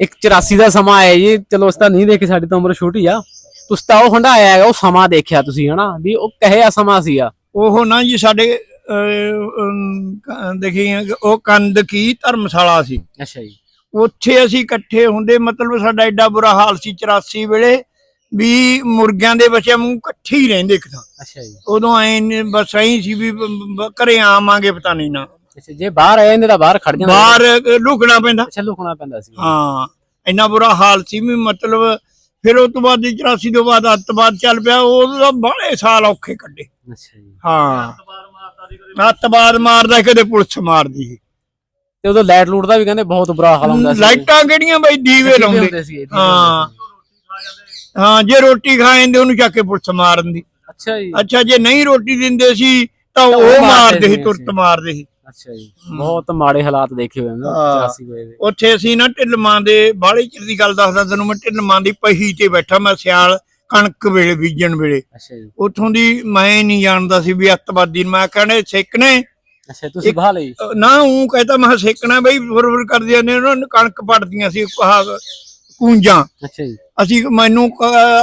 ਇੱਕ 84 ਦਾ ਸਮਾਂ ਆਇਆ ਜੀ ਚਲੋ ਉਸ ਤਾਂ ਨਹੀਂ ਦੇਖੀ ਸਾਡੀ ਤਾਂ ਉਮਰ ਛੋਟੀ ਆ। ਤੁਸੀਂ ਤਾਂ ਉਹ ਹੰਡਾਇਆ ਹੈਗਾ ਉਹ ਸਮਾਂ ਦੇਖਿਆ ਤੁਸੀਂ ਹਨਾ? ਵੀ ਉਹ ਕਹੇ ਆ ਸਮਾਂ ਸੀਗਾ? ਉਹ ਨਾ ਜੀ ਸਾਡੇ ਦੇਖੀ ਉਹ ਕੰਦ ਕੀ ਧਰਮਸ਼ਾਲਾ ਸੀ। ਅੱਛਾ ਜੀ। ਉੱਥੇ ਅਸੀਂ ਇਕੱਠੇ ਹੁੰਦੇ ਮਤਲਬ ਸਾਡਾ ਐਡਾ ਬੁਰਾ ਹਾਲ ਸੀ 84 ਵੇਲੇ ਵੀ ਮੁਰਗਿਆਂ ਦੇ ਬੱਚਿਆਂ ਨੂੰ ਇਕੱਠੇ ਹੀ ਰਹਿੰਦੇ ਇੱਕ ਤਾਂ ਅੱਛਾ ਜੀ। ਉਦੋਂ ਐ ਬਸ ਐਂ ਸੀ ਵੀ ਘਰੇ ਆਵਾਂਗੇ ਪਤਾ ਨਹੀਂ ਨਾ। ਅੱਛਾ ਜੇ ਬਾਹਰ ਆਏ ਨੇ ਤਾਂ ਬਾਹਰ ਖੜ ਜਾਂਦੇ ਬਾਹਰ ਲੁਕਣਾ ਪੈਂਦਾ। ਅੱਛਾ ਲੁਕਣਾ ਪੈਂਦਾ ਸੀ। ਹਾਂ ਇੰਨਾ ਬੁਰਾ ਹਾਲ ਸੀ ਵੀ ਮਤਲਬ ਫਿਰ ਉਸ ਤੋਂ ਬਾਅਦ 84 ਤੋਂ ਬਾਅਦ ਅੱਤਵਾਦ ਚੱਲ ਪਿਆ ਉਹਦਾ ਬੜੇ ਸਾਲ ਔਖੇ ਕੱਢੇ। ਅੱਛਾ ਜੀ। ਹਾਂ। ਅੱਤਵਾਦ ਮਾਰਦਾ ਕਦੇ ਪੁਲਿਸ ਮਾਰਦੀ ਸੀ। ਤੇ ਉਦੋਂ ਲਾਈਟ ਲੂਟ ਦਾ ਵੀ ਕਹਿੰਦੇ ਬਹੁਤ ਬੁਰਾ ਹਾਲ ਹੁੰਦਾ ਸੀ। ਲਾਈਟਾਂ ਕਿਹੜੀਆਂ ਬਈ ਦੀਵੇ ਲਾਉਂਦੇ। ਹਾਂ। ਹਾਂ ਜੇ ਰੋਟੀ ਖਾ ਜਾਂਦੇ ਉਹਨੂੰ ਚੱਕ ਕੇ ਪੁਲਿਸ ਮਾਰਨ ਦੀ। ਅੱਛਾ ਜੀ। ਅੱਛਾ ਜੇ ਨਹੀਂ ਰੋਟੀ ਦਿੰਦੇ ਸੀ ਤਾਂ ਉਹ ਮਾਰਦੇ ਸੀ ਤੁਰਤ ਮਾਰਦੇ ਸੀ। ਅੱਛਾ ਜੀ। ਬਹੁਤ ਮਾੜੇ ਹਾਲਾਤ ਦੇਖੇ ਹੋਏ ਨੇ ਹਾਂ। 84 ਵੇਲੇ ਦੇ। ਉੱਥੇ ਅਸੀਂ ਨਾ ਢਿੱਲਮਾਂ ਦੇ ਬਾਹਲੇ ਚਿਰ ਦੀ ਗੱਲ ਦੱਸਦਾ ਤੈਨੂੰ ਮੈਂ ਢਿੱਲਮਾਂ ਦੀ ਪਹੀ ਤੇ ਬੈਠਾ ਮੈਂ ਸਿਆਲ ਕਣਕ ਵੇਲੇ ਬੀਜਣ ਵੇਲੇ। ਅੱਛਾ ਜੀ। ਉੱਥੋਂ ਦੀ ਮੈਂ ਨਹੀਂ ਜਾਣਦਾ ਸੀ ਵੀ ਅੱਤਵਾਦੀ ਨੇ। ਮੈਂ ਕਹਿੰਦੇ ਸੇਕਣੇ ਅੱਛਾ ਤੁਸੀਂ ਬਾਹ ਲਈ? ਨਾ ਉਹ ਕਹਿੰਦਾ ਮੈਂ ਸੇਕਣਾ ਬਈ ਫੁਰਫੁਰ ਕਰਦੀਆਂ ਨੇ ਉਹਨਾਂ ਨੇ ਕਣਕ ਪੜਦੀਆਂ ਸੀ ਆਹ ਕੂੰਜਾਂ। ਅੱਛਾ ਜੀ। ਅਸੀਂ ਮੈਨੂੰ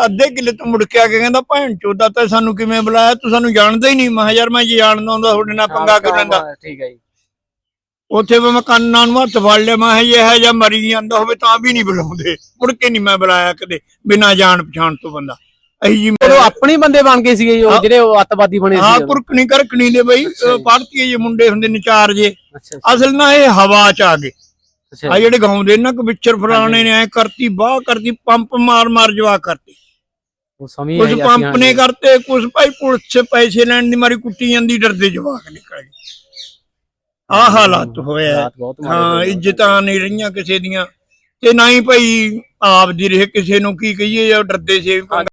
ਅੱਧੇ ਕਿੱਲੇ ਤੋਂ ਮੁੜ ਕੇ ਆ ਕੇ ਕਹਿੰਦਾ ਭੈਣ ਚੋਦਾ ਤਾਂ ਸਾਨੂੰ ਕਿਵੇਂ ਬੁਲਾਇਆ? ਤੂੰ ਸਾਨੂੰ ਜਾਣਦਾ ਹੀ ਨਹੀਂ। ਮੈਂ ਯਾਰ ਮੈਂ ਜੇ ਜਾਣਦਾ ਹੁੰਦਾ ਤੁਹਾਡੇ ਨਾਲ ਪੰਗਾ ਕਿਉਂ ਲੈਂਦਾ? ਠੀਕ ਹੈ ਜੀ। ਉੱਥੇ ਵੀ ਮੈਂ ਕੰਨਾਂ ਨੂੰ ਹੱਥ ਫੜ ਲਿਆ ਮੈਂ ਇਹ ਜਿਹਾ ਮਰੀ ਜਾਂਦਾ ਹੋਵੇ ਤਾਂ ਵੀ ਨਹੀਂ ਬੁਲਾਉਂਦੇ। ਮੁੜ ਕੇ ਨਹੀਂ ਮੈਂ ਬੁਲਾਇਆ ਕਦੇ ਬਿਨਾਂ ਜਾਣ ਪਛਾਣ ਤੋਂ ਬੰਦਾ। ਅਹੀ ਜੀ ਉਹ ਆਪਣੇ ਬੰਦੇ ਬਣ ਗਏ ਸੀਗੇ ਜੀ ਉਹ ਹਾਂ। ਜਿਹੜੇ ਉਹ ਅੱਤਵਾਦੀ ਬਣੇ ਹਾਂ ਸੀ ਕੁਰਕਣੀ ਕਰਕਣੀ ਦੇ ਬਈ ਅੱਛਾ ਜੀ। ਜੇ ਮੁੰਡੇ ਹੁੰਦੇ ਨੇ ਚਾਰ ਜੇ ਅਸਲ ਨਾ ਇਹ ਹਵਾ ਚ ਆ ਗਏ। ਆ ਜਿਹੜੇ ਗਾਉਂਦੇ ਨਾ ਕਿ ਵਿਚਰ ਫਲਾਣੇ ਨੇ ਐ ਕਰਤੀ ਬਾਹ ਕਰਤੀ ਪੰਪ ਮਾਰ ਮਾਰ ਜਵਾ ਕਰਤੀ। ਉਹ ਸਮੇਂ ਕੁਝ ਪੰਪ ਨੇ ਕਰਤੇ ਕੁਝ ਭਾਈ ਪੁਲਿਸ ਪੈਸੇ ਲੈਣ ਦੀ ਮਾਰੀ ਕੁੱਟੀ ਜਾਂਦੀ ਡਰਦੇ ਜਵਾਕ ਨਿਕਲ ਗਏ। ਆ। ਹਾਲਾਤ ਹੋਇਆ ਹਾਂ ਇੱਜ਼ਤਾਂ ਨਹੀਂ ਰਹੀਆਂ ਕਿਸੇ ਦੀਆਂ। ਤੇ ਨਾ ਹੀ ਭਾਈ ਆਪ ਦੀ ਰਹੇ ਕਿਸੇ ਨੂੰ ਕੀ ਕਹੀਏ ਜਾਂ ਡਰਦੇ ਸੀ।